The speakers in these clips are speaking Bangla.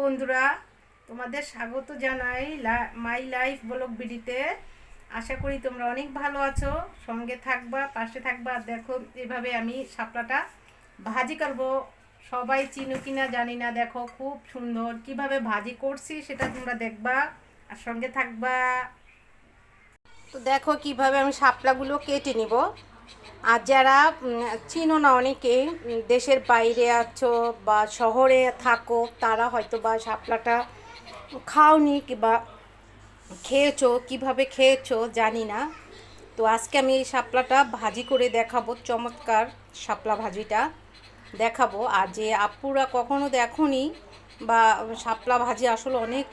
বন্ধুরা, তোমাদের স্বাগত জানাই মাই লাইফ ব্লগ বিডিতে আশা করি তোমরা অনেক ভালো আছো। সঙ্গে থাকবা, পাশে থাকবা। দেখো, এভাবে আমি শাপলাটা ভাজি করব। সবাই চিনো কিনা জানি না। দেখো, খুব সুন্দর। কীভাবে ভাজি করছি সেটা তোমরা দেখবা। আর সঙ্গে থাকবা। তো দেখো, কীভাবে আমি শাপলাগুলো কেটে নিব। আর যারা চিনো না অনেকে, দেশের বাইরে আছো বা শহরে থাকো, তারা হয়তো বা শাপলাটা খাওনি কিংবা খেয়েছো, কীভাবে খেয়েছো জানি না। তো আজকে আমি এই শাপলাটা ভাজি করে দেখাবো, চমৎকার শাপলা ভাজিটা দেখাবো। আর যে আপুরা কখনো দেখোনি, বা শাপলা ভাজি আসলে অনেক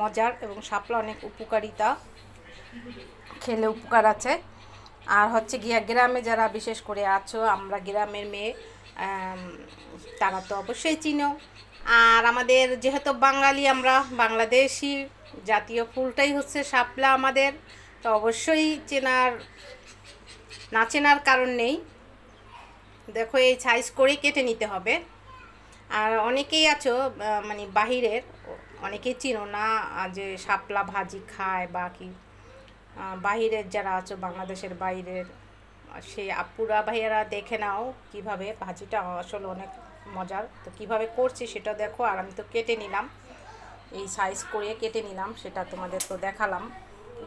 মজার এবং শাপলা অনেক উপকারিতা, খেলে উপকার আছে। আর হচ্ছে গিয়া গ্রামে যারা বিশেষ করে আছো, আমরা গ্রামের মেয়ে তারা তো অবশ্যই চিনো। আর আমাদের যেহেতু বাঙালি, আমরা বাংলাদেশি, জাতীয় ফুলটাই হচ্ছে শাপলা আমাদের, তো অবশ্যই চেনার, না চেনার কারণ নেই। দেখো, এই সাইজ করে কেটে নিতে হবে। আর অনেকেই আছো মানে বাহিরের, অনেকেই চিনো না যে শাপলা ভাজি খায় বা কি। বাহিরের যারা আছো, বাংলাদেশের বাইরের, সেই আপুরা, ভাইয়েরা দেখে নাও কীভাবে ভাজিটা আসলে অনেক মজার। তো কীভাবে করছি সেটা দেখো, আর আমি তো কেটে নিলাম। এই সাইজ করে কেটে নিলাম, সেটা তোমাদের তো দেখালাম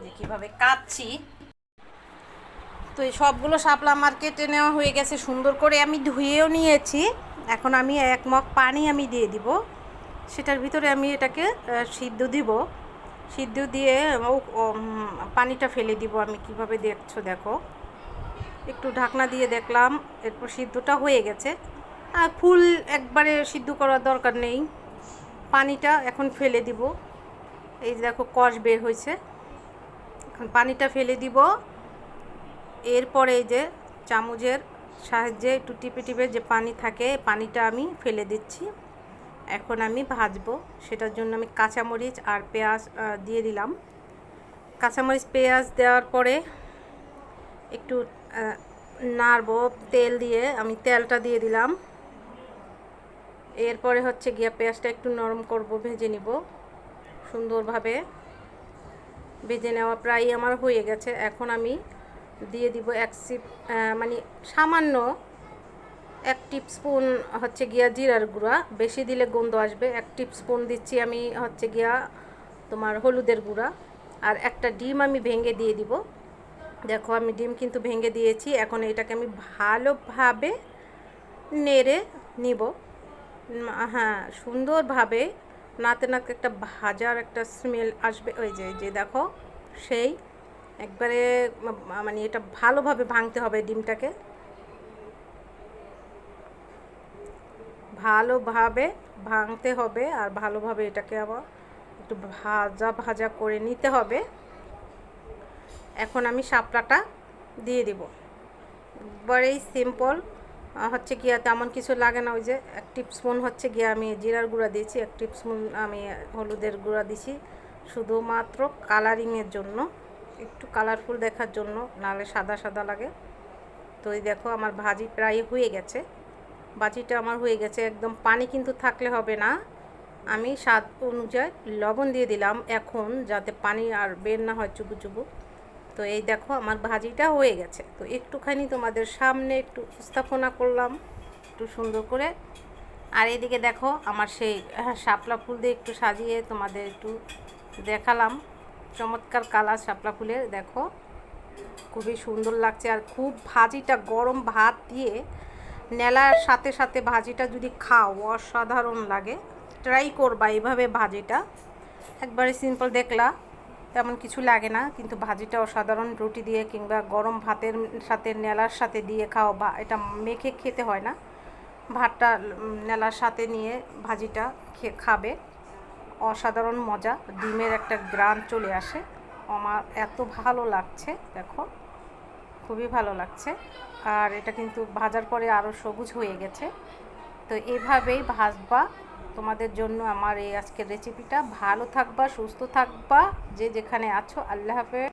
যে কীভাবে কাটছি। তো এই সবগুলো শাপলা আমার কেটে নেওয়া হয়ে গেছে, সুন্দর করে আমি ধুয়েও নিয়েছি। এখন আমি এক মগ পানি আমি দিয়ে দিব। সেটার ভিতরে আমি এটাকে সিদ্ধ দিব। সিদ্ধ দিয়ে ও পানিটা ফেলে দিব। আমি কীভাবে দেখছ দেখো। একটু ঢাকনা দিয়ে দেখলাম, এরপর সিদ্ধটা হয়ে গেছে। আর ফুল একবারে সিদ্ধ করার দরকার নেই। পানিটা এখন ফেলে দিব। এই যে দেখো কষ বের হয়েছে। এখন পানিটা ফেলে দিব। এরপরে এই যে চামচের সাহায্যে একটু টিপে টিপে যে পানি থাকে, পানিটা আমি ফেলে দিচ্ছি। এখন আমি ভাজবো। সেটার জন্য আমি কাঁচামরিচ আর পেঁয়াজ দিয়ে দিলাম। কাঁচামরিচ, পেঁয়াজ দেওয়ার পরে একটু নাড়বো তেল দিয়ে। আমি তেলটা দিয়ে দিলাম। এরপরে হচ্ছে গিয়া পেঁয়াজটা একটু নরম করব, ভেজে নিব সুন্দরভাবে। ভেজে নেওয়া প্রায় আমার হয়ে গেছে। এখন আমি দিয়ে দিব এক সিপ মানে সামান্য এক স্পুন হচ্ছে গিয়া জিরার গুঁড়া। বেশি দিলে গন্ধ আসবে। এক স্পুন দিচ্ছি আমি হচ্ছে গিয়া তোমার হলুদের গুঁড়া। আর একটা ডিম আমি ভেঙে দিয়ে দিব। দেখো আমি ডিম কিন্তু ভেঙে দিয়েছি। এখন এটাকে আমি ভালোভাবে নেড়ে নিব। হ্যাঁ সুন্দরভাবে নাতে নাতে একটা ভাজার একটা স্মেল আসবে। ওই যে যে দেখো, সেই একবারে মানে এটা ভালোভাবে ভাঙতে হবে ডিমটাকে। ভালোভাবে ভাঙতে হবে আর ভালোভাবে এটাকে আবার একটু ভাজা ভাজা করে নিতে হবে। এখন আমি শাপলাটা দিয়ে দিব। একবারেই সিম্পল হচ্ছে গিয়া তেমন কিছু লাগে না। ওই যে এক টিপস্পুন হচ্ছে গিয়া আমি জিরার গুঁড়া দিয়েছি, এক টিপস্পুন আমি হলুদের গুঁড়া দিছি শুধুমাত্র কালারিংয়ের জন্য, একটু কালারফুল দেখার জন্য, নাহলে সাদা সাদা লাগে। তো এই দেখো, আমার ভাজি প্রায় হয়ে গেছে। ভাজিটা আমার হয়ে গেছে একদম পানি কিন্তু থাকলে হবে না। আমি স্বাদ অনুযায়ী লবণ দিয়ে দিলাম এখন যাতে পানি আর বের না হয় চুবু চুবু তো এই দেখো আমার ভাজিটা হয়ে গেছে। তো একটুখানি তোমাদের সামনে একটু স্থাপনা করলাম একটু সুন্দর করে। আর এদিকে দেখো আমার সেই হ্যাঁ, শাপলা ফুল দিয়ে একটু সাজিয়ে তোমাদের একটু দেখালাম। চমৎকার কালার শাপলা ফুলের দেখো। খুবই সুন্দর লাগছে। আর খুব ভাজিটা গরম ভাত দিয়ে নেলার সাথে সাথে ভাজিটা যদি খাও, অসাধারণ লাগে। ট্রাই করবা এইভাবে ভাজিটা। একবারে সিম্পল দেখলা, তেমন কিছু লাগে না, কিন্তু ভাজিটা অসাধারণ রুটি দিয়ে কিংবা গরম ভাতের সাথে, নেলার সাথে দিয়ে খাও বা এটা মেখে খেতে হয় না। ভাতটা নেলার সাথে নিয়ে ভাজিটা খাবে। অসাধারণ মজা, ডিমের একটা গ্রান চলে আসে। আমার এত ভালো লাগছে, দেখো। খুবই ভালো লাগছে। আর এটা কিন্তু ভাজার পরে আরও সবুজ হয়ে গেছে। তো এভাবেই ভাজবা। তোমাদের জন্য আমার এই আজকের রেসিপিটা ভালো থাকবা, সুস্থ থাকবা, যে যেখানে আছো। আল্লাহ হাফেজ।